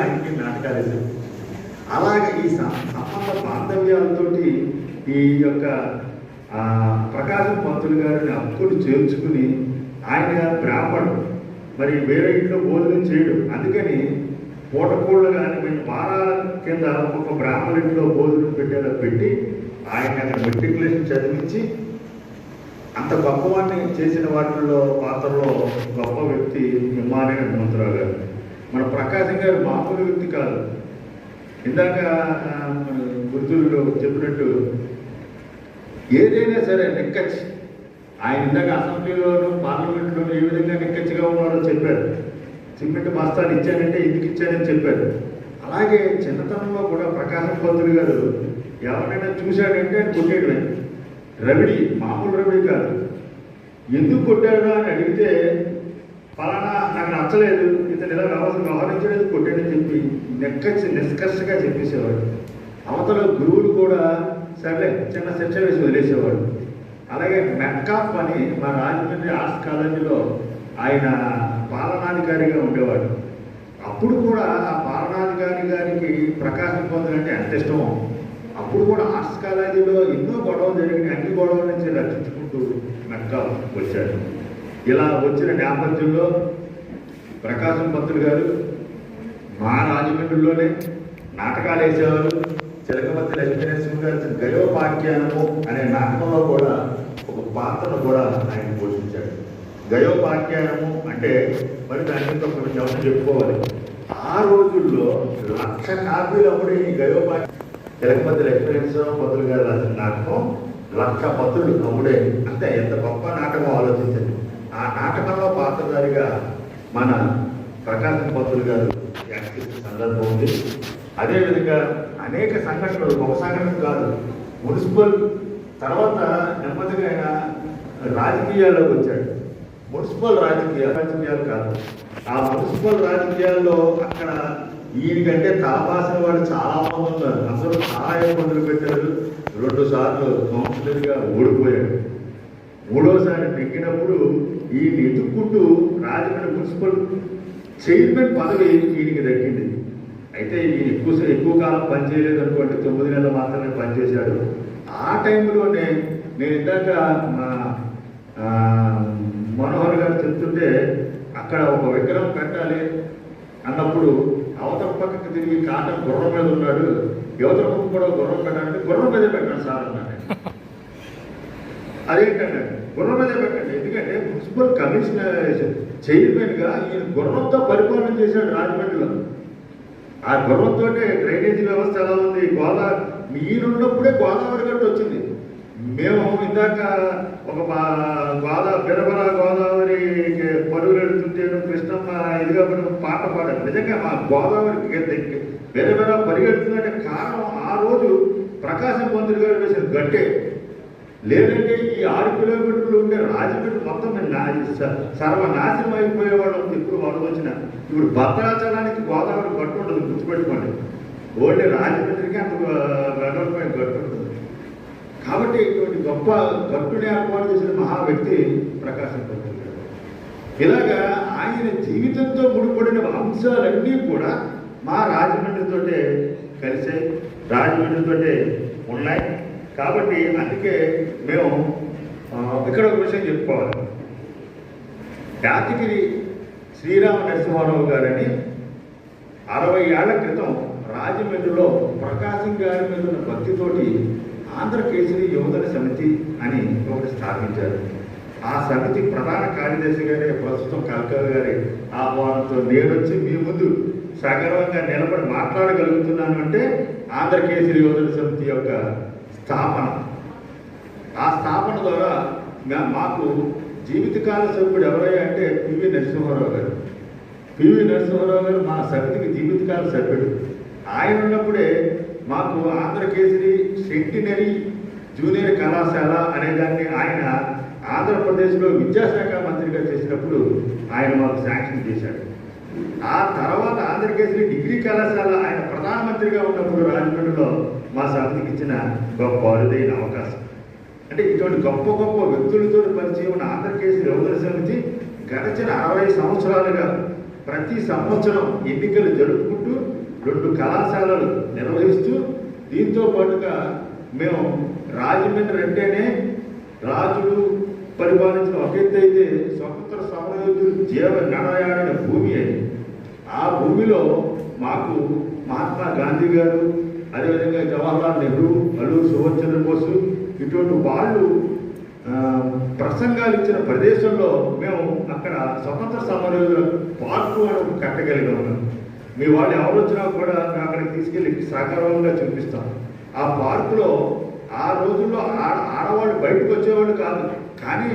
ఆయనకి నాటకాలు అలాగే ఈ సంబంధ బాంధవ్యాలతో ఈ యొక్క ప్రకాశం పంతులు గారిని అప్పులు చేర్చుకుని ఆయన బ్రాహ్మణుడు మరి వేరే ఇంట్లో భోజనం చేయడు. అందుకని పూటకోళ్ళు కానీ మేము వారాల కింద ఒక బ్రాహ్మణ ఇంట్లో భోజనం పెట్టేలా పెట్టి ఆయన అక్కడ మెట్రికులేషన్ చదివించి అంత గొప్పవాడిని చేసిన వాటిల్లో పాత్రలో గొప్ప వ్యక్తి హిమాలయ హనుమంతరావు గారు. మన ప్రకాశం గారు మామూలు వ్యక్తి కాదు. ఇందాక మన గురుతులు చెప్పినట్టు ఏదైనా సరే నిక్కచ్చి ఆయన ఇందాక అసెంబ్లీలోనూ పార్లమెంట్లోనూ ఏ విధంగా నిక్కచ్చిగా ఉన్నారో చెప్పారు. సిమెంట్ బస్తాలు ఇచ్చానంటే ఎందుకు ఇచ్చానని చెప్పారు. అలాగే చిన్నతనంలో కూడా ప్రకాశం పంతులు గారు ఎవరైనా చూశాడంటే ఆయన కొట్టేయడమే. రవిడి మామూలు రవిడి కాదు. ఎందుకు కొట్టాడు అని అడిగితే ఫలానా నాకు నచ్చలేదు. ఇతను ఇలా రావాల్సిన వ్యవహరించలేదు కొట్టాడని చెప్పి నెక్కచ్చి నిష్కర్షగా చెప్పేసేవాడు. అవతల గురువులు కూడా సరే చిన్న శిక్ష వేసి వదిలేసేవాడు. అలాగే మెట్కాప్ అని మా రాజమండ్రి ఆర్ట్స్ కాలేజీలో ఆయన పాలనాధికారిగా ఉండేవాడు. అప్పుడు కూడా ఆ పాలనాధికారి గారికి ప్రకాశం పొందాలంటే ఎంత ఇష్టమో అప్పుడు కూడా ఆర్ట్స్ కాలేజీలో ఎన్నో గొడవలు జరిగినాయి. అన్ని గొడవల నుంచి రక్షించుకుంటూ మెట్కా వచ్చాడు. ఇలా వచ్చిన నేపథ్యంలో ప్రకాశం పంతులు గారు మా రాజమండ్రిలోనే నాటకాలు వేసేవారు చిలకమతి లక్ష్మీనరసింహ గారి గయోపాఖ్యానము అనే నాటకంలో కూడా ఒక పాత్రను కూడా ఆయన పోషించాడు. గయోపాఖ్యానము అంటే మరి దాని మీద ఒక విషయం చెప్పుకోవాలి. ఆ రోజుల్లో లక్ష కాపీలు అప్పుడే ఈ గయోపాఖ్యానం చిలకమతి లక్ష్మీనరసింహ పంతులు గారు రాసిన నాటకం లక్ష పత్రులు అప్పుడే. అంటే ఎంత గొప్ప నాటకం ఆలోచించండి. ఆ నాటకంలో పాత్రధారిగా మన ప్రకాశం పంతులు గారు యాక్ట్ సందర్భం ఉంది. అదేవిధంగా అనేక సంఘటనలు ఒక సంఘటన కాదు మున్సిపల్ తర్వాత నెమ్మదిగా ఆయన రాజకీయాల్లోకి వచ్చాడు. మున్సిపల్ రాజకీయ రాజకీయాలు కాదు. ఆ మున్సిపల్ రాజకీయాల్లో అక్కడ ఈయనకంటే తలపాసిన వాడు చాలా మంది ఉన్నారు. అందరూ చాలా ఇబ్బందులు పెట్టారు రెండు సార్లు కౌన్సిలర్గా ఓడిపోయాడు. మూడోసారి పెరిగినప్పుడు ఈయన ఎత్తుక్కుంటూ రాజమండ్రి మున్సిపల్ చైర్మన్ పదవి ఈయనకి దక్కింది. అయితే ఈయన ఎక్కువ ఎక్కువ కాలం పనిచేయలేదు అనుకోండి తొమ్మిది నెలలు మాత్రమే పనిచేశాడు ఆ టైంలోనే నేను ఇందాక మా మనోహర్ గారు చెప్తుంటే అక్కడ ఒక విగ్రహం పెట్టాలి అన్నప్పుడు అవతల పక్కకి తిరిగి కాటన్ గుర్రం మీద ఉన్నాడు. యువతల పక్క కూడా గుర్రం పెట్టాలంటే గుర్రం మీదే పెట్టాను సార్ అన్నాడు. అదేంటంటే గుర్రం పెట్టండి ఎందుకంటే మున్సిపల్ కమిషనర్ చైర్మన్గా ఈయన గుర్రంతో పరిపాలన చేశాడు రాజమండ్రిలో. ఆ గుర్రంతో డ్రైనేజీ వ్యవస్థ ఎలా ఉంది? గోదావరి మీరున్నప్పుడే గోదావరి గట్టు వచ్చింది. మేము ఇందాక ఒక మా- గోదావరి బిరబర గోదావరి పరుగులు ఎడుతుంటేను కృష్ణమ్మ ఇదిగా మనం పాట పాడారు. నిజంగా మా గోదావరికి బిరబెర పరిగెడుతుందంటే కారణం ఆ రోజు ప్రకాశం పంతులు గారు వేసిన గట్టే. లేదంటే ఈ ఆరు కిలోమీటర్లు ఉండే రాజమండ్రి మొత్తం మేము నా స- సర్వనాశనం అయిపోయేవాడు ఇప్పుడు వాళ్ళు వచ్చిన ఇప్పుడు భద్రాచలానికి గోదావరి గట్టు ఉండదు గుర్తుపెట్టుకోండి. ఓన్లీ రాజమండ్రికి అంత వెడల్పై గట్టు ఉంటుంది. కాబట్టి ఇటువంటి గొప్ప గట్టుని ఏర్పాటు చేసిన మహా వ్యక్తి ప్రకాశం ఇలాగా ఆయన జీవితంతో ముడిపడిన అంశాలన్నీ కూడా మా రాజమండ్రితోటే కలిసాయి. రాజమండ్రితోటే ఉన్నాయి. కాబట్టి అందుకే మేము ఇక్కడ ఒక విషయం చెప్పుకోవాలి. యాదగిరి శ్రీరామ నరసింహారావు గారని అరవై ఏళ్ళ క్రితం రాజమండ్రిలో ప్రకాశం గారి మీద ఉన్న భక్తితోటి ఆంధ్రకేసరి యువజన సమితి అని ఒకటి స్థాపించారు. ఆ సమితి ప్రధాన కార్యదర్శి గారే ప్రస్తుతం కల్కర్ గారి. ఆహ్వానంతో నేనొచ్చి మీ ముందు సగర్వంగా నిలబడి మాట్లాడగలుగుతున్నాను అంటే ఆంధ్రకేసరి యువజన సమితి యొక్క స్థాపన. ఆ స్థాపన ద్వారా మాకు జీవితకాల సభ్యుడు ఎవరయ్యా అంటే పివి నరసింహారావు గారు. పివి నరసింహారావు గారు మా సమితికి జీవితకాల సభ్యుడు ఆయన ఉన్నప్పుడే మాకు ఆంధ్రకేసరి సెంటినరీ జూనియర్ కళాశాల అనే దాన్ని ఆయన ఆంధ్రప్రదేశ్లో విద్యాశాఖ మంత్రిగా చేసినప్పుడు ఆయన మాకు శాంక్షన్ చేశాడు ఆ తర్వాత ఆంధ్రకేసరి డిగ్రీ కళాశాల ఆయన ప్రధానమంత్రిగా ఉన్నప్పుడు రాజమండ్రిలో మా సమితికి ఇచ్చిన గొప్ప అరుదైన అవకాశం. అంటే ఇటువంటి గొప్ప గొప్ప వ్యక్తులతో పరిచయం ఉన్న ఆంధ్రకేసరి యువజన గడిచిన అరవై సంవత్సరాలుగా ప్రతి సంవత్సరం ఎన్నికలు జరుపుకుంటూ రెండు కళాశాలలు నిర్వహిస్తూ దీంతో పాటుగా మేము రాజమండ్రి అంటేనే రాజులు పరిపాలించిన ఒక ఎత్తు అయితే స్వతంత్ర సమరయోధులు జీవ నడయాడిన భూమి అది. ఆ భూమిలో మాకు మహాత్మా గాంధీ గారు అదేవిధంగా జవహర్లాల్ నెహ్రూ అల్లూరు సుభాష్ చంద్రబోసు ఇటువంటి వాళ్ళు ప్రసంగాలు ఇచ్చిన ప్రదేశంలో మేము అక్కడ స్వతంత్ర సమరయోధుల పార్కు అని ఒక కట్టగలిగి ఉన్నాం. మీ వాళ్ళు ఎవరు వచ్చినా కూడా మేము అక్కడికి తీసుకెళ్ళి సకాలంగా చూపిస్తాం. ఆ పార్కులో ఆ రోజుల్లో ఆడ ఆడవాళ్ళు బయటకు వచ్చేవాళ్ళు కాదు. కానీ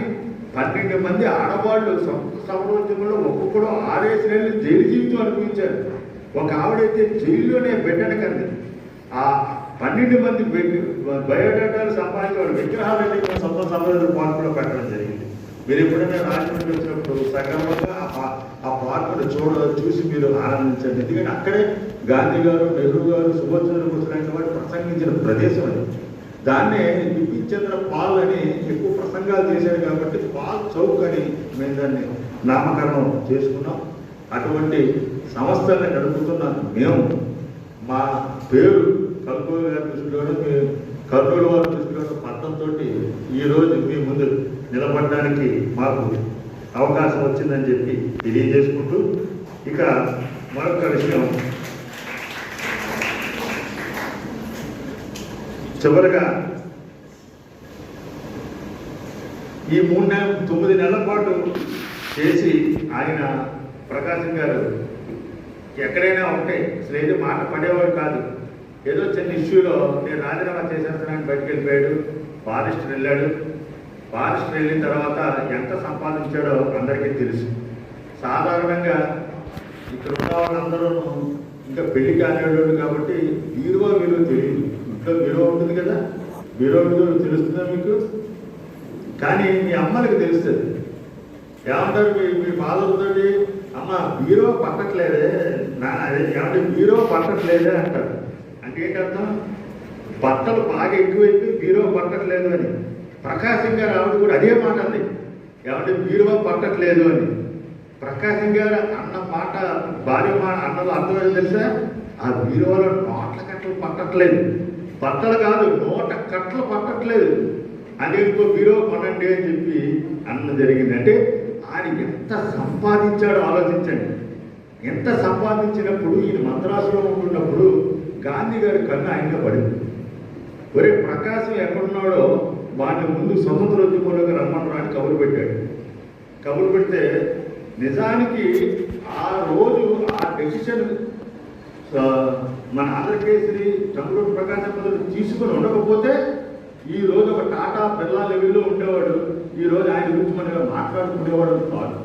పన్నెండు మంది ఆడవాళ్ళు స్వతంత్ర సమరోద్యమంలో ఒక్కొక్కడు ఆరేసి నెలలు జైలు జీవితం అనుభవించారు. ఒక ఆవిడైతే జైల్లోనే బిడ్డను కంది ఆ పన్నెండు మంది బయోడేటాలు సంపాదించేవాడు విగ్రహాలు విగ్రహాలన్నీ సొంత సమరోజు పార్కులో పెట్టడం జరిగింది. మీరు ఎప్పుడైనా రాజమండ్రి వచ్చినప్పుడు సక్రమంగా ఆ పా- పార్కును చూడ చూసి మీరు ఆనందించండి. ఎందుకంటే అక్కడే గాంధీ గారు నెహ్రూ గారు సుభాష్ చంద్రబోస్ లాంటి వారు ప్రసంగించిన ప్రదేశం అది. దాన్నే బిపించంద్ర పాల్ అని ఎక్కువ ప్రసంగాలు చేశారు కాబట్టి పాల్ చౌక్ అని మేము దాన్ని నామకరణం చేసుకున్నాం. అటువంటి సంస్థల్ని నడుపుతున్న మేము. మా పేరు కర్నూలు గారి దృష్టిలోనూ కర్నూలు వారి తీసుకున్న పట్టంతో ఈరోజు మీ ముందు నిలబడడానికి మాకు అవకాశం వచ్చిందని చెప్పి తెలియజేసుకుంటూ ఇక మరొక విషయం. చివరిగా ఈ మూడు నెల తొమ్మిది నెలల పాటు చేసి ఆయన ప్రకాశం గారు ఎక్కడైనా ఉంటే అసలు మాట పడేవాడు కాదు. ఏదో చిన్న ఇష్యూలో నేను రాజీనామా చేసేస్తానని బయటకు వెళ్ళిపోయాడు. ఫారెస్ట్ వెళ్ళాడు. ఫారెస్ట్ వెళ్ళిన తర్వాత ఎంత సంపాదించాడో అందరికీ తెలుసు. సాధారణంగా ఇక్కడ ఉన్న వాళ్ళందరూ ఇంకా పెళ్ళి కానివాళ్ళు కాబట్టి బీరువా విలువ తెలియదు. ఇంట్లో విలువ ఉంటుంది కదా? బీరువా విలువ తెలుస్తుందా మీకు? కానీ మీ అమ్మలకు తెలుస్తుంది. ఏమంటారు మీ మీ ఫాదర్ తోటి అమ్మ బీరో పట్టట్లేదే. నా అదే ఏమంటే బీరో పట్టట్లేదే అంటారు. అంటే ఏంటర్థం బట్టలు బాగా ఎక్కువైపోయి బీరో పట్టట్లేదు అని. ప్రకాశం గారు ఆవిడ కూడా అదే మాట అంది. ఏమంటే బీరో పట్టట్లేదు అని. ప్రకాశం గారు అన్న మాట భార్య మాట అన్నది అర్థమైంది తెలుసా? ఆ బీరువాలో నోట్ల కట్టలు పట్టట్లేదు. బట్టలు కాదు నోట కట్టలు పట్టట్లేదు. అని ఇంకో బీరో కొనండి అని చెప్పి అన్న జరిగింది. అంటే ఆయన ఎంత సంపాదించాడో ఆలోచించండి. ఎంత సంపాదించినప్పుడు ఈయన మద్రాసులో ఉంటున్నప్పుడు గాంధీ గారి కన్ను ఆయనగా పడింది. ఒరే ప్రకాశం ఎక్కడున్నాడో వాడిని ముందు స్వతంత్రోద్యమంలోకి రమ్మన్నారు అని కబురు పెట్టాడు. కబురు పెడితే నిజానికి ఆ రోజు ఆ డెసిషన్ మన ఆంధ్రకేసరి చంద్రబాబు ప్రకాశం పంతులు తీసుకుని ఉండకపోతే ఈ రోజు ఒక టాటా బిర్లా లెవెల్లో ఉండేవాడు ఈ రోజు ఆయన గురించి మనగా మాట్లాడుకునేవాడు కాదు.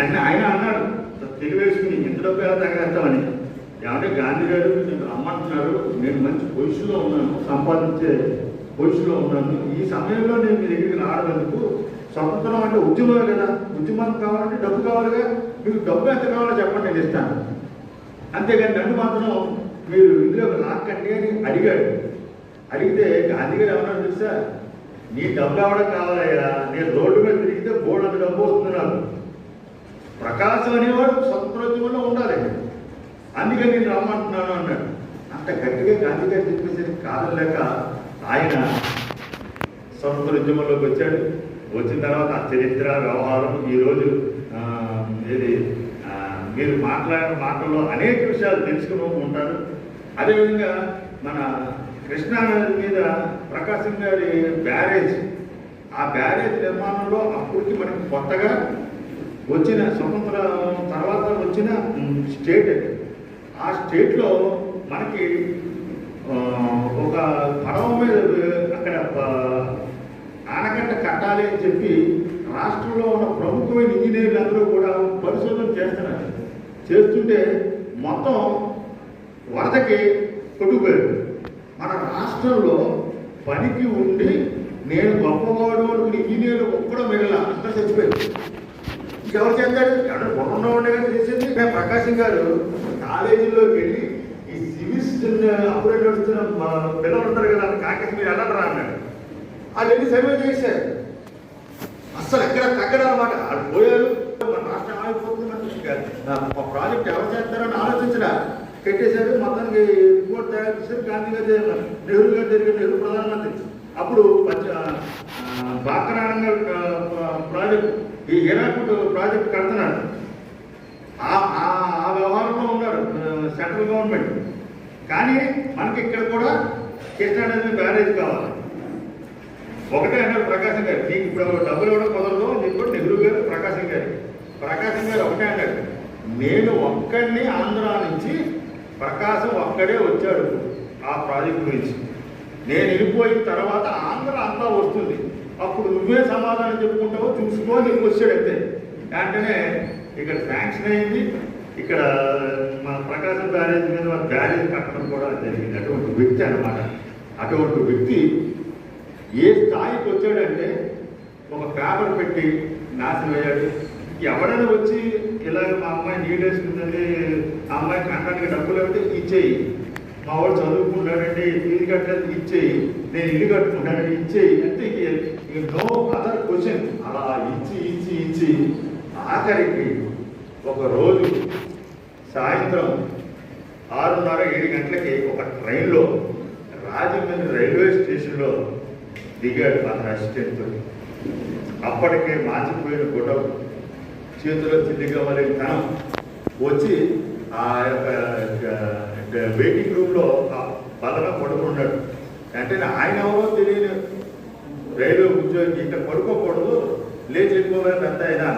అంటే ఆయన అన్నాడు తెలివేసుకుని ఎంత డబ్బు ఎలా తగ్గేస్తామని అంటే గాంధీ గారు నేను రమ్మంటున్నారు. నేను మంచి పొజిషన్లో ఉన్నాను. సంపాదించే పొజిషన్లో ఉన్నాను. ఈ సమయంలో నేను మీ దగ్గరికి రావడానికి స్వతంత్రం అంటే ఉద్యమమే కదా. ఉద్యమం కావాలంటే డబ్బు కావాలిగా. మీకు డబ్బు ఎంత కావాలో చెప్పండి నేను ఇస్తాను. అంతేగాని నన్ను మాత్రం మీరు ఇందులో లాక్కండి అని అడిగాడు. అడిగితే గాంధీ గారు ఏమన్నా తెలుసా? నీ డబ్బు ఎవడం కావాలయ్యా? నేను రోడ్డు మీద తిరిగితే బోర్డు అంత డబ్బు వస్తున్నాను ప్రకాశం అనేవాడు స్వతంత్రోద్యమంలో ఉండాలి. అందుకని నేను రమ్మంటున్నాను అన్నాడు. అంత గట్టిగా గాంధీ గారు చెప్పేసరికి కాదలేక ఆయన స్వతంత్రోద్యమంలోకి వచ్చాడు. వచ్చిన తర్వాత ఆ చరిత్ర వ్యవహారం ఈరోజు ఏది మీరు మాట్లాడిన మాటల్లో అనేక విషయాలు తెలుసుకుని ఉంటారు. అదేవిధంగా మన కృష్ణానది మీద ప్రకాశం గారి బ్యారేజ్ ఆ బ్యారేజ్ నిర్మాణంలో అప్పటికి మనకి కొత్తగా వచ్చిన స్వతంత్ర తర్వాత వచ్చిన స్టేట్ అది. ఆ స్టేట్లో మనకి ఒక పడవ మీద అక్కడ ఆనకట్ట కట్టాలి అని చెప్పి రాష్ట్రంలో ఉన్న ప్రముఖమైన ఇంజనీర్లు అందరూ కూడా పరిశోధన చేస్తున్నారు. చేస్తుంటే మొత్తం వరదకి కొట్టుకుపోయారు. మన రాష్ట్రంలో పనికి ఉండి నేను గొప్పవాడు అనుకుని ఇంజనీర్లు ఒక్కడో మిగల అంతా చచ్చిపోయారు. ఇంకెవరు చేస్తాడు ఎవరు బొమ్మ ఉండగా చేసింది? మేము ప్రకాశం గారు కాలేజీలోకి వెళ్ళి ఈ సివిల్స్ అప్పుడే నడుస్తున్న మా పిల్లలు ఉంటారు కదా కాకేసి మీరు వెళ్ళరా అన్నాడు. వాళ్ళు వెళ్ళి సర్వే చేశారు. అస్సలు ఎక్కడ తగ్గడం అనమాట వాళ్ళు పోయారు. మన రాష్ట్రం ఆగిపోతుంది మనకి ప్రాజెక్ట్ ఎవరు చేస్తారని ఆలోచించరా పెట్టేశారు. మొత్తానికి రిపోర్ట్ తయారు చేశారు. గాంధీ గారు. నెహ్రూ గారు జరిగారు నెహ్రూ ప్రధానమంత్రి. అప్పుడు పంచ- ఆ, బాక్రానంగ ప్రాజెక్ట్ ఈ హీరాకుడ్ ప్రాజెక్ట్ కడుతున్నారు ఆ- వ్యవహారంలో ఉన్నారు సెంట్రల్ గవర్నమెంట్. కానీ మనకి ఇక్కడ కూడా కృష్ణా నది బ్యారేజ్ కావాలి. ఒకటే అన్నారు ప్రకాశం గారు నీకు ఇప్పుడు డబ్బులు ఇవ్వడం కుదరదు నీకు కూడా నెహ్రూ గారు ప్రకాశం గారు. ప్రకాశం గారు ఒకటే అన్నారు నేను ఒక్కడిని ఆంధ్ర నుంచి ప్రకాశం ఒక్కడే వచ్చాడు ఆ ప్రాజెక్ట్ గురించి. నేను వెళ్ళిపోయిన తర్వాత ఆంధ్ర అంతా వస్తుంది. అప్పుడు నువ్వే సమాధానం చెప్పుకుంటావో చూసుకో నీకు వచ్చాడు వెంటనే ఇక్కడ శాంక్షన్ అయింది. ఇక్కడ మన ప్రకాశం బ్యారేజ్ మీద మన బ్యారేజ్ కట్టడం కూడా జరిగింది. అటువంటి వ్యక్తి అనమాట అటువంటి వ్యక్తి ఏ స్థాయికి వచ్చాడంటే ఒక పేపర్ పెట్టి నాశనం అయ్యాడు. ఎవరైనా వచ్చి ఇలాగ మా అమ్మాయి నీడేసుకుందండి ఆ అమ్మాయి కంటానికి డబ్బులు అంటే ఇచ్చేయి. మా వాడు చదువుకుంటాడండి ఫీజు కట్టడానికి ఇచ్చేయి. నేను ఇల్లు కట్టుకుంటానండి ఇచ్చేయి. అంటే నో అదర్ క్వశ్చన్ అలా ఇచ్చి ఇచ్చి ఇచ్చి ఆఖరికి ఒక రోజు సాయంత్రం ఆరున్నర ఏడు గంటలకి ఒక ట్రైన్లో రాజమండ్రి రైల్వే స్టేషన్లో దిగాడు అతని అసిస్టెంట్. అప్పటికే మార్చిపోయిన గుడ్డ చేతిలో తిండిగా మరి తనం వచ్చి ఆ యొక్క వెయిటింగ్ రూమ్లో బలగా పడుకున్నాడు అంటే ఆయన ఎవరో తెలియదు. రైల్వే ఉద్యోగి ఇక్కడ పడుకోకూడదు లేచి వెళ్ళిపోవాలి పెద్ద అయినా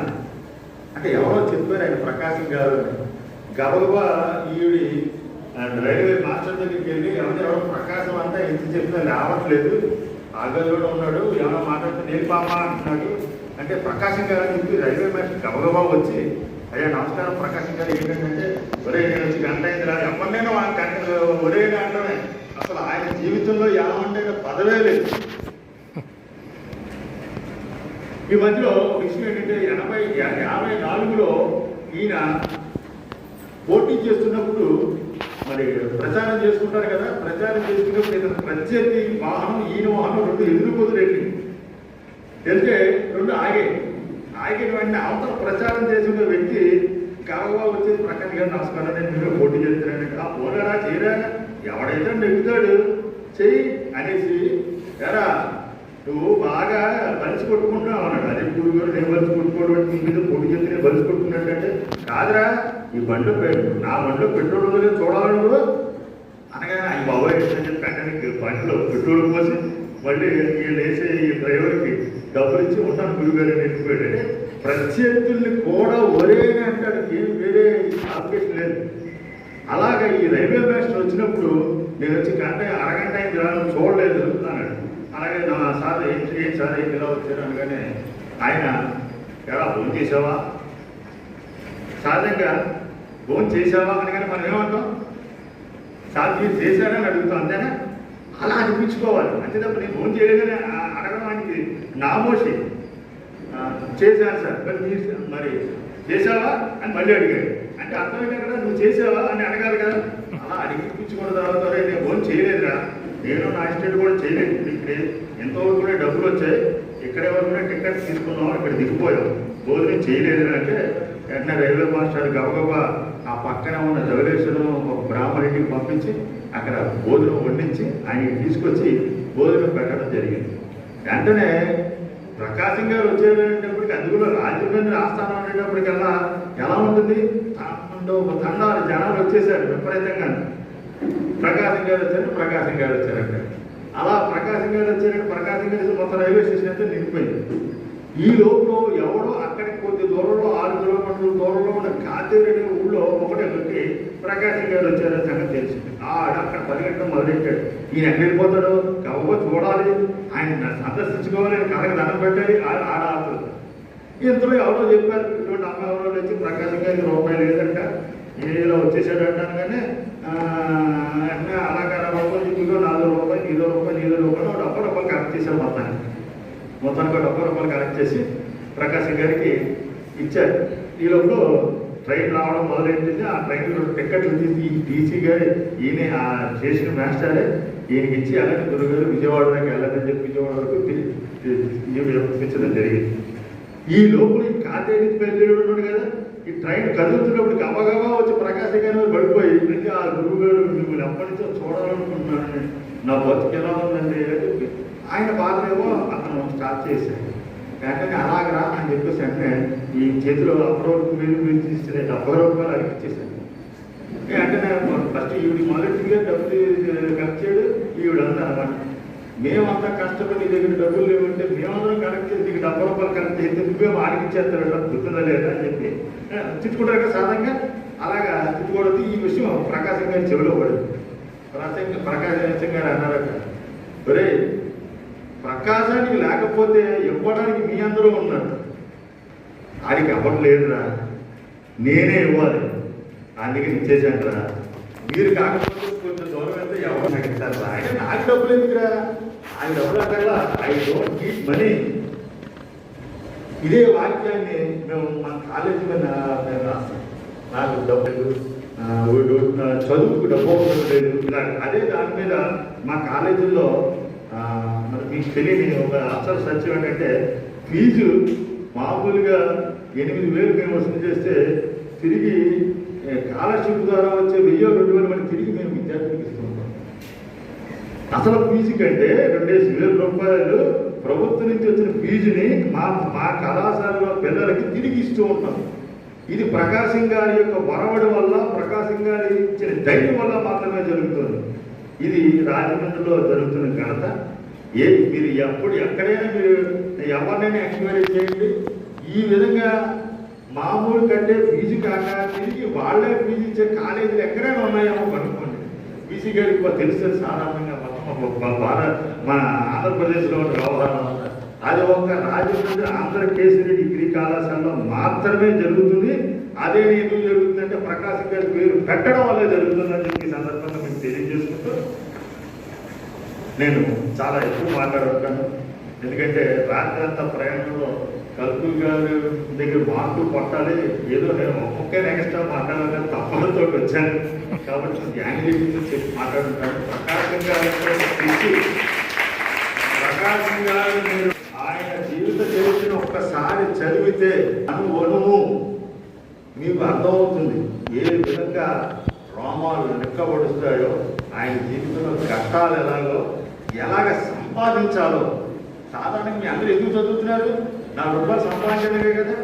అంటే ఎవరో చెప్పారు ఆయన ప్రకాశం గారు అని. గబగబా ఈవిడి రైల్వే మాస్టర్ దగ్గరికి వెళ్ళి ఎవరు ఎవరో ప్రకాశం అంతా ఎంత చెప్పినా రావట్లేదు ఆగల్లో ఉన్నాడు. ఎవరో మాట్లాడితే నేను పాప అంటున్నాడు. అంటే ప్రకాశం గారు అని చెప్పి రైల్వే మాస్టర్ గబగబా వచ్చి అయ్యా నమస్కారం ప్రకాశం గారు ఏంటంటే ఒరే నేను వచ్చి గంట అయింది రా. ఎవరినైనా వాళ్ళ గంట ఒరే అంటనే అసలు ఆయన జీవితంలో ఏమంటే పదవే లేదు. ఈ మధ్యలో విషయం ఏంటంటే ఎనభై యాభై నాలుగులో ఈయన పోటీ చేస్తున్నప్పుడు మరి ప్రచారం చేసుకుంటారు కదా ప్రచారం చేసుకున్నప్పుడు ఇతను ప్రత్యర్థి వాహనం ఈయన వాహనం రెండు ఎదురు కుదిరెళ్ళి వెళ్తే రెండు ఆగాయి. ఆగిన వెంటనే అవతల ప్రచారం చేసిన వ్యక్తి గబగబా వచ్చేసి ప్రకాష్ గారు నమస్కారం నేను మీరు పోటీ చేస్తున్నాను ఆ పోరారా చేయరా ఎవడైతే నెగ్గుతాడు? చెయ్యి అనేసి ఎరా నువ్వు బాగా బలిసి కొట్టుకుంటున్నావు అన్నాడు. అదే గురువు గారు నేను బలిసి కొట్టుకోవడం నీ మీద పోటీ చేస్తే నేను బలిసి కొట్టుకున్నట్టే కాదురా ఈ బండ్లు పె- నా బండ్లో పెట్రోల్ ఉందో లేదో చూడాలి నువ్వు. అనగానే ఆయన బాబాయ్ అని చెప్పి వెంటనే పెట్రోల్ పోసి మళ్ళీ వీళ్ళు వేసే ఈ డ్రైవర్కి డబ్బులు ఇచ్చి ఉన్నాను గురుగారు వెళ్ళిపోయాడు అంటే ప్రత్యర్థుల్ని కూడా ఒరే అంటాడు. ఏం వేరే అప్లికేషన్ లేదు. అలాగే ఈ రైల్వే మాస్టర్ వచ్చినప్పుడు నేను వచ్చి గంట అరగంట అయింది రా చూడలేదు అన్నాడు. అలాగే నా సార్ ఏం ఏం సార్ ఏం ఇలా వచ్చారు అనగానే ఆయన ఎలా ఫోన్ చేసావా సహజంగా ఫోన్ చేసావా అనగానే మనం ఏమంటాం? సార్ మీరు చేశారని అడుగుతాం అంతేనా? అలా అనిపించుకోవాలి. అంతే తప్ప నేను ఫోన్ చేయలేదని ఆ- నామోషి చేశాను సార్. మరి మీరు మరి చేసావా అని మళ్ళీ అడిగాడు. అంటే అర్థమైనా కదా? నువ్వు చేసావా అని అడగాలి కదా. అలా అడిగించుకున్న తర్వాత నేను ఫోన్ చేయలేదురా. నేను నా ఇష్టం కూడా చేయలేదు. ఇక్కడ ఎంతవరకు కూడా డబ్బులు వచ్చాయి. ఇక్కడ వరకు టికెట్ తీసుకున్నాం. ఇక్కడ దిగిపోయాం. భోజనం చేయలేదు అంటే వెంటనే రైల్వే మాస్టర్ గబగబా ఆ పక్కన ఉన్న జగదీశ్వరం ఒక బ్రాహ్మణుడికి పంపించి అక్కడ భోజనం వండించి ఆయనకి తీసుకొచ్చి భోజనం పెట్టడం జరిగింది. వెంటనే ప్రకాశం గారు వచ్చేటప్పటికి అందులో రాజమండ్రి ఆస్థానం అనేటప్పటికల్లా ఎలా ఉంటుంది? తండో తండాలు జనాలు వచ్చేసారు విపరీతంగా ప్రకాశం గారు వచ్చారు ప్రకాశం గారు వచ్చారంట. అలా ప్రకాశం గారు వచ్చారంటే ప్రకాశం గారు మొత్తం రైల్వే స్టేషన్ అయితే నిండిపోయింది. ఈ లోపు ఎవడో కొద్ది దూరంలో ఆరు కిలోమీటర్ల దూరంలో ఉన్న కాతేరు అనే ఊళ్ళో ఒకటే వ్యక్తి ప్రకాశం గారు వచ్చారని సంగతి తెలిసింది. ఆడ అక్కడ పరిగెట్టడం మొదలెట్టాడు. ఈయన ఎక్కడ వెళ్ళిపోతాడు? గవ్వ చూడాలి. ఆయన సందర్శించుకోవాలి. ఆయన దండం పెట్టాలి. ఆడ ఆడ. ఆడుతుంది ఇంతలో ఎవరో చెప్పారు ఇటువంటి అమ్మాయి ఎవరో వచ్చి ప్రకాశం గారికి రూపాయలు లేదంట. ఏదో వచ్చేసాడు అంటాను కానీ ఆ, రూపాయలు ఇదిగో నాలుగు రూపాయలు ఇదో రూపాయలు ఇదో రూపాయలు ఒక డబ్బు రూపాయలు కలెక్ట్ చేశారు మొత్తానికి. మొత్తానికి ఒక డబ్బు రూపాయలు కలెక్ట్ చేసి ప్రకాశం గారికి ఇచ్చారు. ఈ లోపల ట్రైన్ రావడం మొదలైంది. ఆ ట్రైన్లో టికెట్లు తీసి ఈ ఈయన చేసిన మాస్టరే ఈయనకి ఇచ్చి అలాగే గురుగారు విజయవాడ దాకా వెళ్ళాలని చెప్పి విజయవాడ వరకు పంపించడం జరిగింది. ఈ లోపల ఈ కాతేరి పెళ్ళి ఉన్నాడు కదా ఈ ట్రైన్ కదులుతున్నప్పుడు గబగబా వచ్చి ప్రకాశం గారి పడిపోయి ఇంకా ఆ గురువు గారు మిమ్మల్ని ఎప్పటి నుంచో చూడాలనుకుంటున్నాను నా బతుకు ఎలా ఉందండి? ఆయన బాధలేమో అతను స్టార్ట్ చేశాడు. వెంటనే అలాగరా అని చెప్పేసి వెంటనే ఈ చేతిలో అప్పటివరకు మీరు మీరు తీసుకునే డెబ్బై రూపాయలు అడిగిచ్చేసాను వెంటనే ఫస్ట్ ఈవిడ మొదటిగా డబ్బులు కలెక్ట్ చేయడు ఈవిడ అంతా అనమాట. మేమంతా కష్టపడి నీ దగ్గర డబ్బులు లేవంటే మేమందరం కలెక్ట్ చేసి నీకు డెబ్బై రూపాయలు కలెక్ట్ చేస్తే నువ్వే వాడికి ఇచ్చేస్తాడు గుర్తుందా లేదా అని చెప్పి తిట్టుకుంటారు కదా సాధారణంగా. అలాగా తిట్టుకోవడం ఈ విషయం ప్రకాశం గారి చెవిలో పడింది. ప్రకాశం ప్రకాశం గారు అన్నారట ఒరే అవకాశానికి లేకపోతే ఇవ్వడానికి మీ అందరూ ఉన్నారు. ఆడికి ఎవరు లేదురా నేనే ఇవ్వాలి. అందుకే ఇచ్చేసంటరా మీరు కాకపోతే కొంచెం దూరం వెళ్తే ఎవరు నాకు ఇస్తారు ఆయన నాకు డబ్బులు ఎందుకురా? ఆయన డబ్బులు అంటారా ఐ డోంట్ కీప్ మనీ ఇదే వాక్యాన్ని మేము మా కాలేజీ మీద మేము రాస్తాం నాకు డబ్బులు చదువుకు డబ్బు లేదు. అదే దాని మీద మా కాలేజీలో మరి మీకు తెలియని ఒక అసలు సత్యం ఏంటంటే ఫీజు మామూలుగా ఎనిమిది వేలు మేము వసూలు చేస్తే తిరిగి స్కాలర్షిప్ ద్వారా వచ్చే వెయ్యో రెండు వేలు మళ్ళీ తిరిగి మేము విద్యార్థులకు ఇస్తున్నాం. అసలు ఫీజు కంటే రెండేసి వేల రూపాయలు ప్రభుత్వం నుంచి వచ్చిన ఫీజుని మా మా కళాశాలలో పిల్లలకి తిరిగి ఇస్తూ ఉంటాం ఇది ప్రకాశం గారి యొక్క వరవడి వల్ల ప్రకాశం గారి ఇచ్చిన ధైర్యం వల్ల మాత్రమే జరుగుతుంది. ఇది రాజమండ్రిలో జరుగుతున్న ఘనత. ఏ మీరు ఎప్పుడు ఎక్కడైనా మీరు ఎవరినైనా ఎంక్వైరీ చేయండి. ఈ విధంగా మామూలు కంటే ఫీజు కాక తిరిగి వాళ్ళే ఫీజు ఇచ్చే కాలేజీలు ఎక్కడైనా ఉన్నాయేమో కనుక్కోండి. బీసీ గారికి మాకు సాధారణంగా మొత్తం మన భారత్ మన ఆంధ్రప్రదేశ్లో ఉన్న వ్యవహారం అది ఒక రాజమండ్రి ఆంధ్ర కేసరి డిగ్రీ కళాశాలలో మాత్రమే జరుగుతుంది. అదే ఎందుకు జరుగుతుందంటే ప్రకాశం గారి పేరు పెట్టడం వల్ల జరుగుతుందని చెప్పి ఈ సందర్భంగా మీకు తెలియజేసుకుంటూ నేను చాలా ఎక్కువ మాట్లాడుతాను ఎందుకంటే రాత్రి అంతా ప్రయాణంలో కల్పూర్ గారు దగ్గర మార్కులు కొట్టాలి ఏదో నేను ఒక్కొక్కే ఎక్స్ట్రా మాట్లాడాలని తప్పలతో వచ్చాను. కాబట్టి యాంగ్లీష్లో చెప్పి మాట్లాడుతాను ప్రకాశం గారి ప్రకాశం గారు మీరు ఆయన జీవిత చరిత్రను ఒక్కసారి చదివితే అను మీకు అర్థమవుతుంది ఏ విధంగా రోమాలు లెక్కబడుస్తాయో ఆయన జీవితంలో కష్టాలు ఎలాగో ఎలాగ సంపాదించాలో. సాధారణంగా మీ అందరూ ఎందుకు చదువుతున్నారు? నాలుగు రూపాయలు సంపాదించడానికే కదా?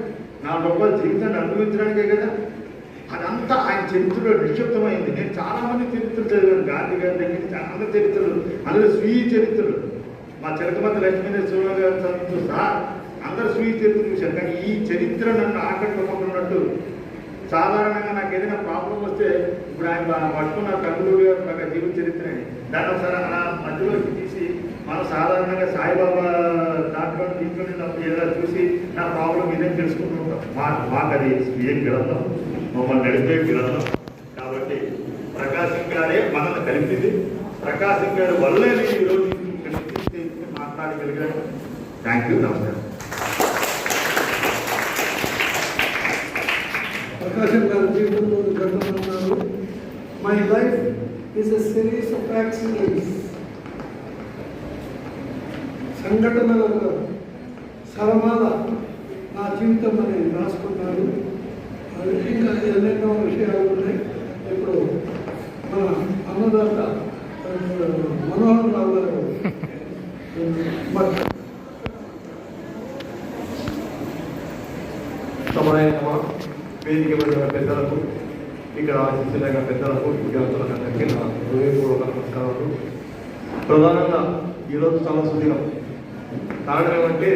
నాలుగు రూపాయలు జీవితాన్ని అనుభవించడానికే కదా? అదంతా ఆయన చరిత్రలో నిక్షిప్తమైంది నేను చాలా మంది చరిత్రలు చదివాను. గాంధీ గారి దగ్గర నుంచి అందరి చరిత్రలు అందరూ స్వీయ చరిత్రలు. మా చిలకమంది లక్ష్మీనరసింహ గారు చదువుతూ సహా అందరు స్వీయ చరిత్ర చూశారు. కానీ ఈ చరిత్ర నన్ను ఆకట్టుకున్నట్టు సాధారణంగా నాకు ఏదైనా ప్రాబ్లం వస్తే ఇప్పుడు ఆయన పట్టుకున్న కర్నూలు గారు నాకు జీవిత చరిత్రని దాన్ని ఒకసారి అలా మధ్యలోకి తీసి మనం సాధారణంగా సాయిబాబా దాంట్లో దీంట్లో ఏదైనా చూసి నా ప్రాబ్లం ఇదే తెలుసుకుంటూ ఉంటాం మా మాకు అది ఏం గ్రంథం మమ్మల్ని నడిపే గ్రంథం కాబట్టి ప్రకాశం గారే మనల్ని కలిపింది ప్రకాశం గారి వల్లే నేను ఈరోజు మాట్లాడగలిగాను థ్యాంక్ యూ నమస్కారం ప్రకాశం గారి జీవితంలో గతంలో ఉన్నారు my life is a series of accidents సంఘటనల సరమాల నా జీవితం అని రాసుకున్నాను ఇంకా ఎన్నెన్నో విషయాలు ఉన్నాయి. ఇప్పుడు మన అన్నదాత మనోహర్ రావు గారు. వేదిక పెద్దలకు ఇక్కడ ఆశిస్తున్న పెద్దలకు విద్యార్థులందరికీ నా హృదయపూర్వక నమస్కారాలు. ప్రధానంగా ఈరోజు చాలా సుదినం కారణం ఏమంటే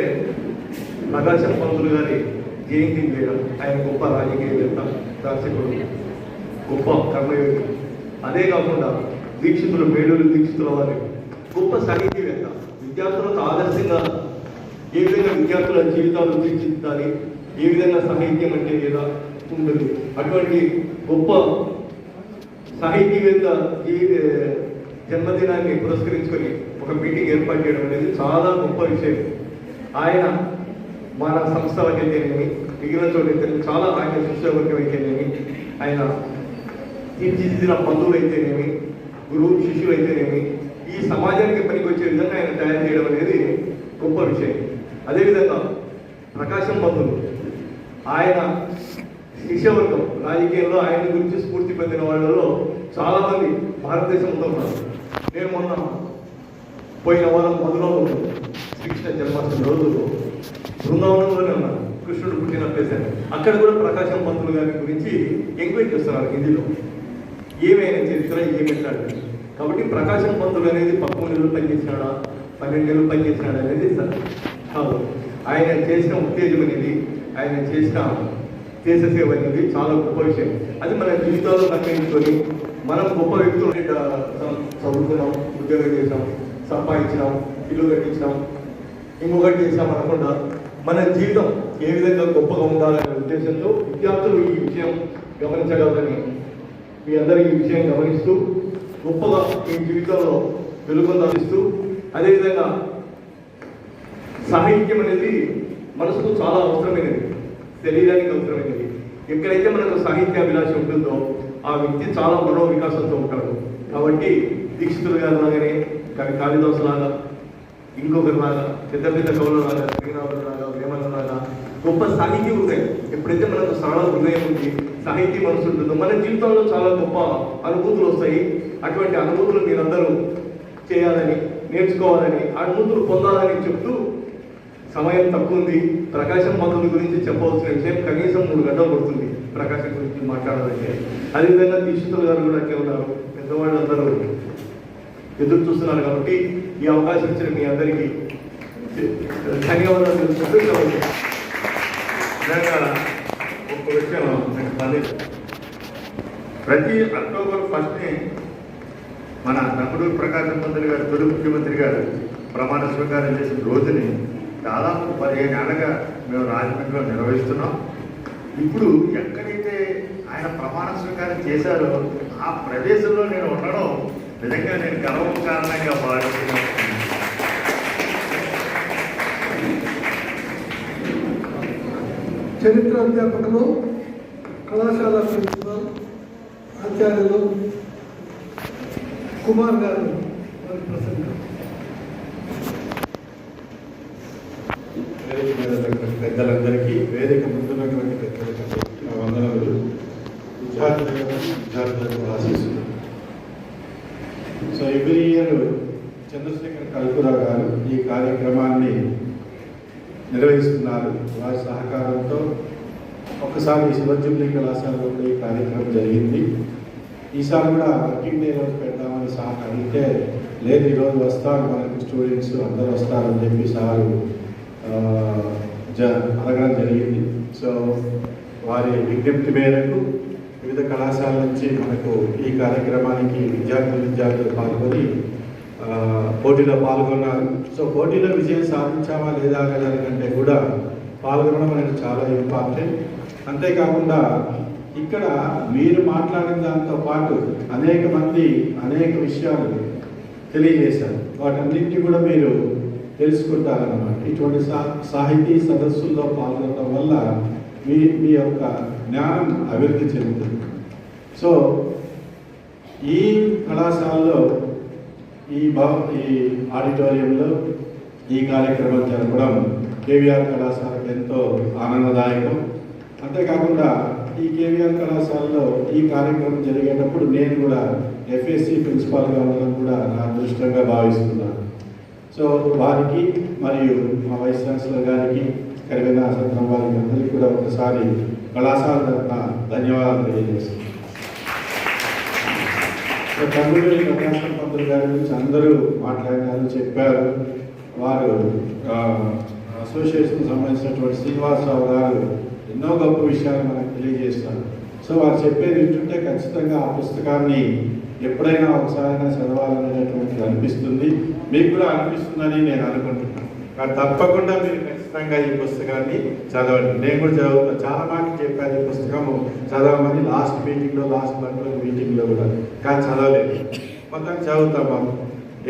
ప్రకాశం పంతులు గారి జయంతి వేయడం ఆయన గొప్ప రాజకీయవేత్త దర్శకుడు గొప్ప కర్మయోగి. అదే కాకుండా దీక్షితులు మేడూరు దీక్షితుల వారి. గొప్ప సాహితీవేత్త. విద్యార్థులకు ఆదర్శంగా ఏ విధంగా విద్యార్థుల జీవితాలు తీర్చిదిద్దాలి ఏ విధంగా సాహిత్యం అంటే లేదా ఉంటుంది? అటువంటి గొప్ప సాహితీవేత్త ఈ జన్మదినాన్ని పురస్కరించుకొని ఒక మీటింగ్ ఏర్పాటు చేయడం అనేది చాలా గొప్ప విషయం. ఆయన మన సంస్థలకు అయితేనేమి మిగిలిన చోట చాలా ఆయన శిష్యవర్గం అయితేనేమి ఆయన తీర్చిదిద్దిన బంధువులు అయితేనేమి గురువు శిష్యులు అయితేనేమి ఈ సమాజానికి పనికొచ్చే విధంగా ఆయన తయారు చేయడం అనేది గొప్ప విషయం. అదేవిధంగా ప్రకాశం బంధువులు ఆయన శిష్యవర్గం రాజకీయంలో ఆయన గురించి స్ఫూర్తి పొందిన వాళ్ళలో చాలామంది భారతదేశంలో ఉన్నారు. నేను మొన్న పోయిన వారం మొదలో శ్రీకృష్ణ జన్మాష్టమి రోజు బృందావనంలోనే ఉన్నాను కృష్ణుడు పుట్టిన ప్లేస్ అక్కడ కూడా ప్రకాశం పంతులు గారి గురించి ఎంక్వైరీ చేస్తున్నారు హిందీలో. ఏమైనా చరిత్ర ఏమి కాబట్టి ప్రకాశం పంతులు అనేది పదకొండు నెలలు పనిచేసినాడా? పన్నెండు నెలలు పనిచేసినాడా అనేది సార్ కాదు. ఆయన చేసిన ఉత్తేజం అనేది ఆయన చేసిన దేశ అనేది చాలా గొప్ప విషయం. అది మన జీవితాల్లో నిర్ణయించుకొని మనం గొప్ప వ్యక్తులు చదువుకున్నాం ఉద్యోగం చేసాం సంపాదించినాం ఇల్లు కట్టించినాం ఇంకొకటి చేసాం అనకుండా మన జీవితం ఏ విధంగా గొప్పగా ఉండాలనే ఉద్దేశంతో విద్యార్థులు ఈ విషయం గమనించగలరని మీ అందరూ ఈ విషయం గమనిస్తూ గొప్పగా మీ జీవితంలో వెలుగొందిస్తూ అదేవిధంగా సాహిత్యం అనేది మనసుకు చాలా అవసరమైనది. శరీరానికి అవసరమైనది. ఎక్కడైతే మనకు సాహిత్య అభిలాష ఉంటుందో ఆ వ్యక్తి చాలా మనో వికాసంతో ఉంటాడు. కాబట్టి దీక్షితులు గారు లాగానే కవి కాళిదాసు లాగా ఇంకొకరి లాగా పెద్ద పెద్ద కవులు లాగా శ్రీరాములు లాగా వేమల లాగా గొప్ప సాహితీ హృదయం ఎప్పుడైతే మనకు చాలా హృదయం ఉంది సాహితీ మనసు ఉంటుందో మన జీవితంలో చాలా గొప్ప అనుభూతులు వస్తాయి. అటువంటి అనుభూతులు మీరందరూ చేయాలని నేర్చుకోవాలని అనుభూతులు పొందాలని చెప్తూ సమయం తక్కువ ఉంది. ప్రకాశం మందుల గురించి చెప్పవలసిన విషయం కనీసం మూడు గంటలు పడుతుంది. ప్రకాశం గురించి మాట్లాడాలంటే. అదేవిధంగా దీక్షితులు గారు కూడా అట్లే ఉన్నారు. పెద్దవాళ్ళందరూ ఎదురు చూస్తున్నారు కాబట్టి ఈ అవకాశం ఇచ్చిన మీ అందరికీ ధన్యవాదాలు తెలుసుకుంటూ సెలవు. ఒక విషయం ప్రతి అక్టోబర్ ఫస్ట్ని మన నంబడూరు ప్రకాశం మంత్రి గారు తొలి ముఖ్యమంత్రి గారు ప్రమాణ స్వీకారం చేసిన రోజుని దాదాపు పదిహేను ఏళ్ళగా మేము రాజమండ్రిలో నిర్వహిస్తున్నాం. ఇప్పుడు ఎక్కడైతే ఆయన ప్రమాణ స్వీకారం చేశారో ఆ ప్రదేశంలో నేను ఉండడం నిజంగా నేను గర్వకారణంగా భావిస్తున్నాను. చరిత్ర అధ్యాపకులు కళాశాల ప్రిన్సిపల్ ఆచార్యులు కుమార్ గారు వారి ప్రసంగం. వేదిక మీద పెద్దలందరికీ వేదిక ముందున్నటువంటి పెద్దలకు నా వందనములు. విద్యార్థులకు విద్యార్థులకు ఆశిస్తున్నాను so every year Chandrasekhar Kalpurao గారు ఈ కార్యక్రమాన్ని నిర్వహిస్తున్నారు. వారి సహకారంతో ఒకసారి శివజుబ్లీ కళాశాలలో కూడా ఈ కార్యక్రమం జరిగింది. ఈసారి కూడా వర్కింగ్ డే రోజు పెడదామని సార్ అడిగితే లేదు ఈరోజు వస్తారు మనకి స్టూడెంట్స్ అందరూ వస్తారని చెప్పి సారు జ అడగడం జరిగింది. సో వారి విజ్ఞప్తి మేరకు వివిధ కళాశాల నుంచి మనకు ఈ కార్యక్రమానికి విద్యార్థులు విద్యార్థులు పాల్గొని పోటీలో పాల్గొన్నారు. సో పోటీలో విజయం సాధించామా లేదా అనే దానికంటే కూడా పాల్గొనడం అనేది చాలా ఇంపార్టెంట్. అంతేకాకుండా ఇక్కడ మీరు మాట్లాడిన దాంతో పాటు అనేక మంది అనేక విషయాలు తెలియజేశారు. వాటన్నింటినీ కూడా మీరు తెలుసుకుంటారన్నమాట. ఇటువంటి సా సాహితీ సదస్సుల్లో పాల్గొనడం వల్ల మీ మీ యొక్క జ్ఞానం అభివృద్ధి చెందుతుంది. సో ఈ కళాశాలలో ఈ భవ ఈ ఆడిటోరియంలో ఈ కార్యక్రమం జరపడం కేవీఆర్ కళాశాలకు ఎంతో ఆనందదాయకం. అంతేకాకుండా ఈ కేవీఆర్ కళాశాలలో ఈ కార్యక్రమం జరిగేటప్పుడు నేను కూడా ఎఫ్ఎస్సి ప్రిన్సిపాల్గా ఉండడం కూడా నా అదృష్టంగా భావిస్తున్నాను. సో వారికి మరియు మా వైస్ ఛాన్సలర్ గారికి కరివేనా సత్రం వారికి అందరికీ కూడా ఒకసారి కళాశాల తరఫున ధన్యవాదాలు తెలియజేస్తున్నాను. సో కందులూరి ప్రకాశం పంతులు గారి గురించి అందరూ మాట్లాడినారు చెప్పారు. వారు అసోసియేషన్ సంబంధించినటువంటి శ్రీనివాసరావు గారు ఎన్నో గొప్ప విషయాలు మనకు తెలియజేస్తారు. సో వారు చెప్పేది వింటుంటే ఖచ్చితంగా ఆ పుస్తకాన్ని ఎప్పుడైనా ఒకసారైనా చదవాలనేటటువంటిది అనిపిస్తుంది. మీకు కూడా అనిపిస్తుందని నేను అనుకుంటున్నాను. తప్పకుండా మీరు ఖచ్చితంగా ఈ పుస్తకాన్ని చదవండి. నేను కూడా చదువుతాను చాలా మంది చెప్పాను ఈ పుస్తకము చదవమని లాస్ట్ మీటింగ్లో లాస్ట్ మంత్లో మీటింగ్లో కూడా. కానీ చదవలేదు. మొత్తం చదువుతాం బాబు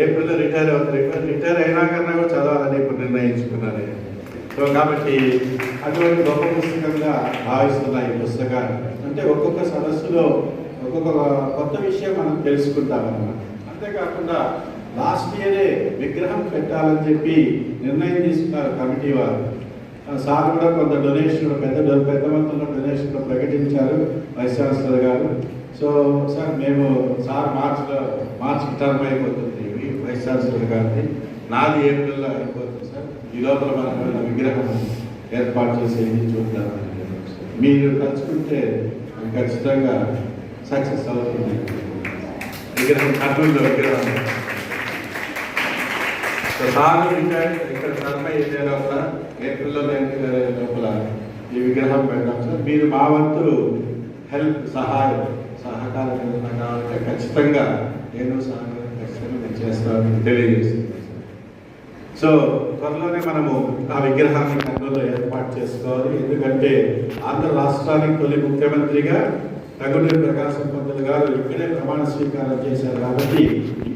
ఏప్రిల్లో రిటైర్ అవుతారు రిటైర్ అయినా కన్నా కూడా చదవాలని ఇప్పుడు నిర్ణయించుకున్నాను సో కాబట్టి అటువంటి గొప్ప పుస్తకంగా భావిస్తున్నా ఈ పుస్తకాన్ని. అంటే ఒక్కొక్క సదస్సులో ఒక్కొక్క కొత్త విషయం మనం తెలుసుకుంటాం అన్నమాట అంతేకాకుండా లాస్ట్ ఇయరే విగ్రహం పెట్టాలని చెప్పి నిర్ణయం తీసుకున్నారు కమిటీ వారు. సార్ కూడా కొంత డొనేషన్ పెద్ద డొ- పెద్ద మొత్తంలో డొనేషన్ ప్రకటించారు వైస్ ఛాన్సలర్ గారు. సో సార్ మేము సార్ మార్చిలో మార్చి టర్మ్ అయిపోతుంది వైస్ ఛాన్సలర్ గారిది. నాది ఏప్రిల్లో అయిపోతుంది సార్. ఈ లోపల మనం విగ్రహం ఏర్పాటు చేసేది చూద్దాం మీరు తలుచుకుంటే ఖచ్చితంగా సక్సెస్ అవుతుంది. విగ్రహం కర్నూలులో విగ్రహం. ఇక్కడ టర్మ్ అయ్యే లోపల ఏప్రిల్లో లోపల ఈ విగ్రహం పెడతాం సార్. మీరు మా వంతు హెల్ప్ సహాయం సహకారం ఏదైనా కావాలంటే ఖచ్చితంగా నేను సహకారం ఖచ్చితంగా నేను చేస్తానని తెలియజేస్తున్నాను సో త్వరలోనే మనము ఆ విగ్రహాన్ని కర్నూలు ఏర్పాటు చేసుకోవాలి. ఎందుకంటే ఆంధ్ర రాష్ట్రానికి తొలి ముఖ్యమంత్రిగా తగుడు ప్రకాశం పంతులు గారు ఇక్కడే ప్రమాణ స్వీకారం చేశారు కాబట్టి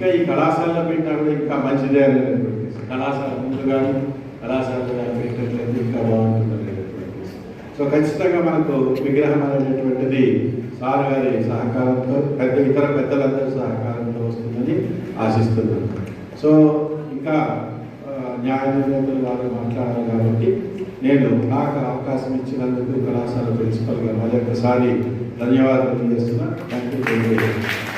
ఇంకా ఈ కళాశాలలో పెట్టినా కూడా ఇంకా మంచిదే అని కళాశాల ముందు కానీ కళాశాలలో కానీ పెట్టినట్లయితే ఇంకా బాగుంటుంది సో ఖచ్చితంగా మనకు విగ్రహం అనేటువంటిది సార్ గారి సహకారంతో పెద్ద ఇతర పెద్దలందరి సహకారంతో వస్తుందని ఆశిస్తున్నాను. సో ఇంకా ఆ, న్యాయ వారు మాట్లాడాలి కాబట్టి నేను నాకు అవకాశం ఇచ్చినందుకు కళాశాల గారు మరొకసారి ధన్యవాదాలు తెలియజేస్తున్నా. Thank you